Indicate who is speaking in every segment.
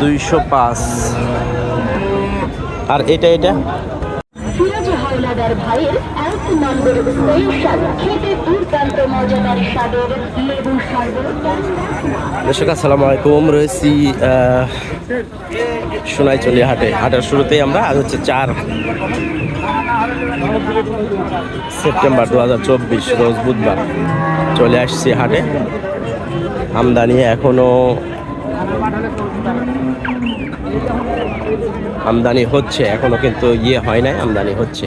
Speaker 1: দুইশো পাঁচ। আর এটা এটা?
Speaker 2: ভাইয়ের এক নম্বর খেতে দুর্দান্ত মজাদার স্বাদের লেবু
Speaker 1: দর্শক আসসালামু আলাইকুম। রয়েছি সোনাইচলি হাটে। হাটের শুরুতেই আমরা আজ হচ্ছে চার সেপ্টেম্বর দু হাজার চব্বিশ রোজ বুধবার চলে আসছি হাটে। আমদানি এখনও আমদানি হচ্ছে, এখনও কিন্তু ইয়ে হয় নাই, আমদানি হচ্ছে।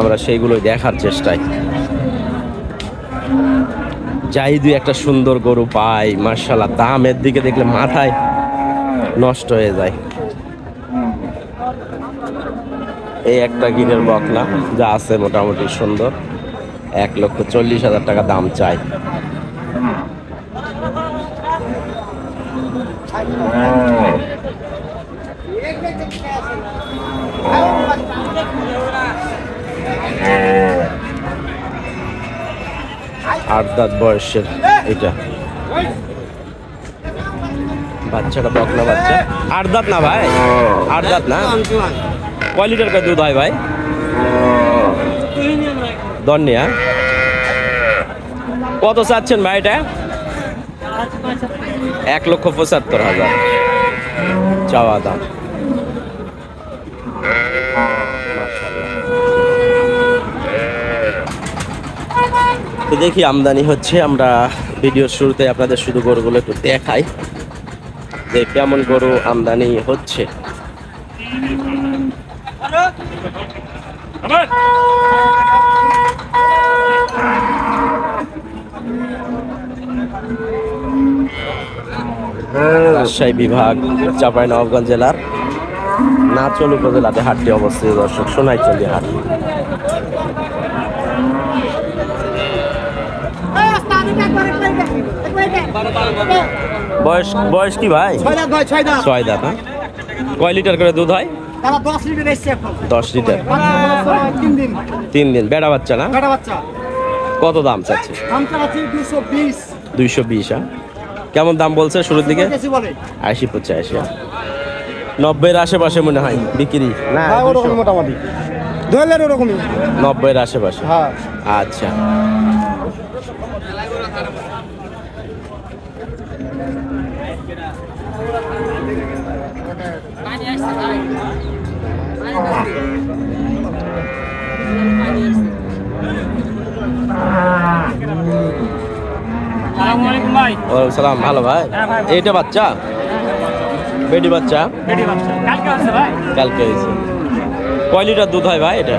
Speaker 1: আমরা সেইগুলোই দেখার চেষ্টায়। যাই দুই একটা সুন্দর গরু পাই মার্শাল্লাহ দামের দিকে দেখলে মাথায় নষ্ট হয়ে যায়। এই একটা গিরের বকলা, যা আছে মোটামুটি সুন্দর, এক লক্ষ চল্লিশ হাজার টাকা দাম চাই। আট দাঁত বয়সের এটা। বাচ্চাটা বকলা বাচ্চা। আট দাঁত না ভাই? আট দাঁত না? কয় লিটার করে দুধ হয় ভাই? দন্নিয়া কত চাচ্ছেন ভাই এটা? এক লক্ষ পঁচাত্তর হাজার। চাওয়া দাম। তো দেখি আমদানি হচ্ছে, আমরা ভিডিওর শুরুতে আপনাদের শুধু গরুগুলো একটু দেখাই যে কেমন গরু আমদানি হচ্ছে। রাজশাহী বিভাগ চাপাই নবাবগঞ্জ জেলার নাচল উপজেলাতে হাটটি অবস্থিত। দর্শক সোনাইচন্ডী হাট। বয়স বয়স কি ভাই?
Speaker 3: ছয় দাঁত
Speaker 1: হ্যাঁ? কয় লিটার করে দুধ হয়?
Speaker 3: দশ লিটার। তিন দিন।
Speaker 1: বেড়া বাচ্চা না? কত দাম চাচ্ছে? দুইশো বিশ হ্যাঁ? কেমন দাম বলছে শুরুর দিকে? আশি পঁচাশি? নব্বইয়ের আশেপাশে মনে হয় বিক্রি? না
Speaker 3: হ্যাঁ। মোটামুটি। ধরলেন ওরকমই।
Speaker 1: নব্বইয়ের আশেপাশে?
Speaker 3: হ্যাঁ।
Speaker 1: আচ্ছা।
Speaker 4: আসসালামাইকুম ভাই।
Speaker 1: ওয়ালাইকুম সালাম ভালো ভাই?
Speaker 4: হ্যাঁ,
Speaker 1: এইটা বাচ্চা? বেডি বাচ্চা?
Speaker 4: কালকে আছে ভাই।
Speaker 1: কালকে হয়েছে। কয় লিটার দুধ হয় ভাই এটা?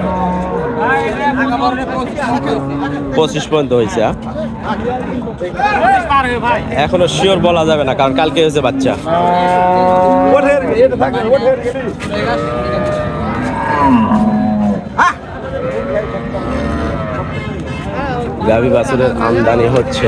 Speaker 1: পঁচিশ পর্যন্ত হয়েছে হ্যাঁ?
Speaker 4: হয়ে
Speaker 1: এখনও শিওর বলা যাবে না কারণ কালকে হয়েছে বাচ্চা। গাভী বাছুরের আমদানি হচ্ছে।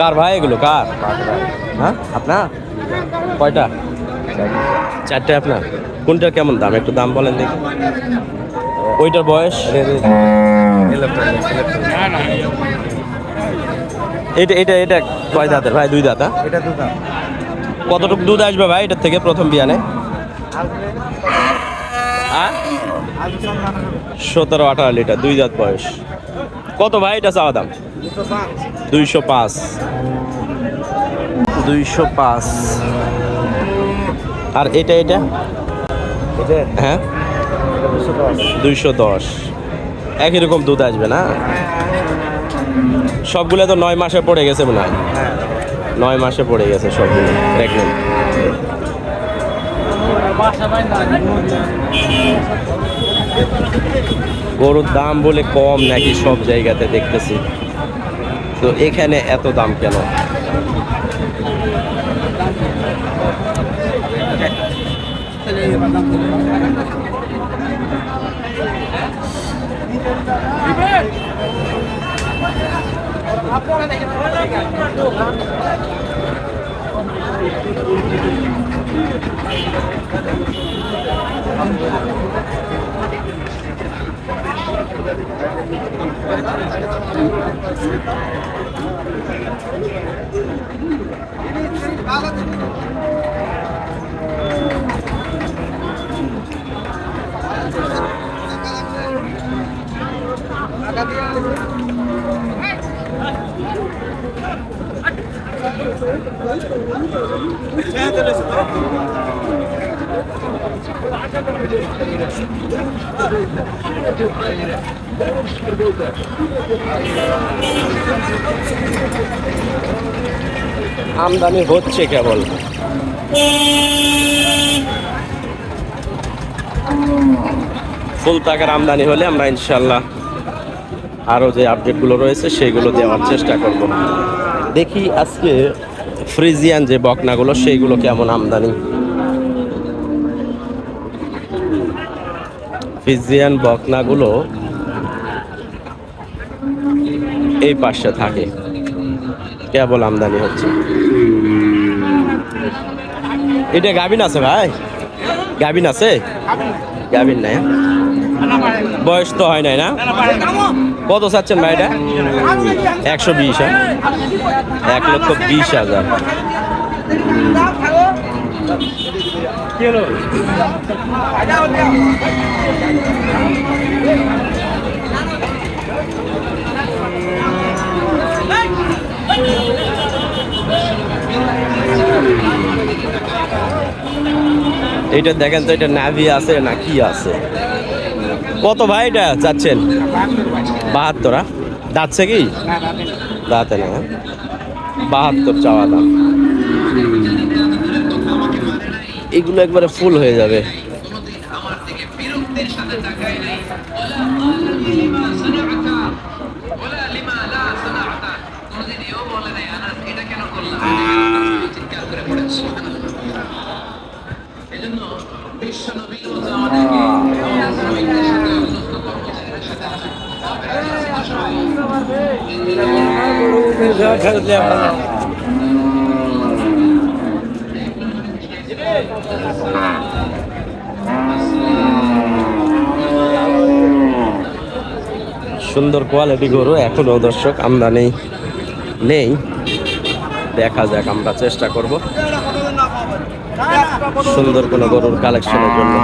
Speaker 1: কার ভাই এগুলো? কার? হ্যাঁ? আপনার কয়টা? চারটে আপনার কোনটা কেমন দাম? একটু দাম বলেন দেখি। ওইটার বয়স? এটা এটা এটা কয় দাঁতের? ভাই দুই দাঁত হ্যাঁ? কতটুকু দুধ আসবে ভাই এটার থেকে প্রথম বিয়ানে? হ্যাঁ? সতেরো আঠারো লিটার দুই দাঁত বয়স। কত ভাই এটা চাওয়া দাম? দুইশো পাঁচ। দুইশো পাঁচ। আর এটা এটা? হ্যাঁ। দুইশো দশ। একই রকম দুধ আসবে না? সবগুলো তো নয় মাসে পড়ে গেছে মনে হয়। নয় মাসে পড়ে গেছে সবগুলো প্রেগনেন্ট গরুর দাম বলে কম নাকি সব জায়গাতে দেখতেছি। তো এখানে এত দাম কেন? 네, 야, 들렸어. আমদানি হচ্ছে কেবল। ফুল টাকার আমদানি হলে আমরা ইনশাল্লাহ আরও যে আপডেটগুলো রয়েছে সেইগুলো দেওয়ার চেষ্টা করব। দেখি আজকে ফ্রিজিয়ান যে বকনাগুলো সেইগুলো কেমন আমদানি। ফ্রিজিয়ান বকনাগুলো এই পাশে থাকে। কেবল আমদানি হচ্ছে। এটা গাবিন আছে ভাই? গাবিন আছে? গাবিন নাই হ্যাঁ? বয়স তো হয় নাই না? কত চাচ্ছেন ভাই এটা? একশো বিশ হ্যাঁ? এক লক্ষ বিশ হাজার। এইটা দেখেন তো এটা নাভি আছে না কি আছে? কত ভাই এটা চাচ্ছেন বাহাত্তরা যাচ্ছে কি? দাঁতে না হ্যাঁ? বাহাত্তর চাওয়া দাম। এগুলো একবারে ফুল হয়ে যাবে সুন্দর কোয়ালিটি গরু এখনও দর্শক আমদানি নেই। দেখা যাক, আমরা চেষ্টা করব সুন্দর কোনো গরুর কালেকশনের জন্য।